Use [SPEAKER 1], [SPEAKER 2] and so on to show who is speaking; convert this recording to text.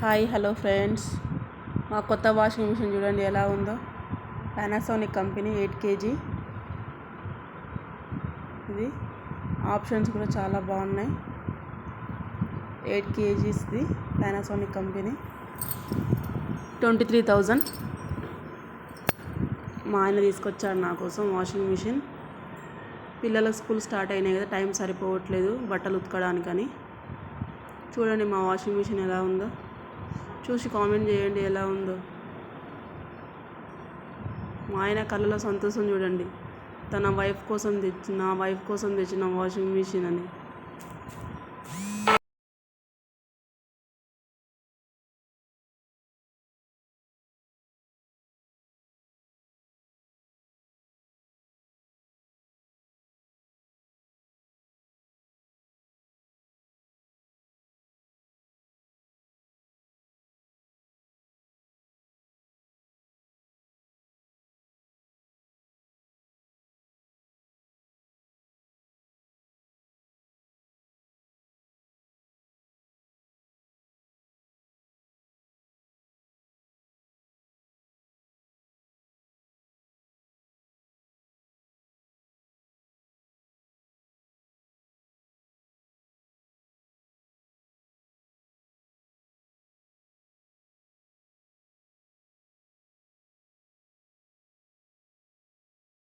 [SPEAKER 1] Hi hello friends మా కొత్త washing machine చూడండి ఎలా ఉందో. పానాసోనిక్ కంపెనీ ఎయిట్ కేజీ ఇది ఆప్షన్స్ కూడా చాలా బాగున్నాయి. Eight కేజీస్ది Panasonic company twenty three thousand మా ఆయన తీసుకొచ్చాడు నా కోసం వాషింగ్ మిషన్ పిల్లల స్కూల్ స్టార్ట్ అయినాయి కదా టైం సరిపోవట్లేదు బట్టలు ఉతకడానికని. చూడండి మా వాషింగ్ మిషన్ ఎలా ఉందో. చూసి కామెంట్ చేయండి ఎలా ఉందో. మా ఆయన కళ్ళలో సంతోషం చూడండి. తన వైఫ్ కోసం తెచ్చిన నా వైఫ్ కోసం తెచ్చిన వాషింగ్ మిషన్ అని.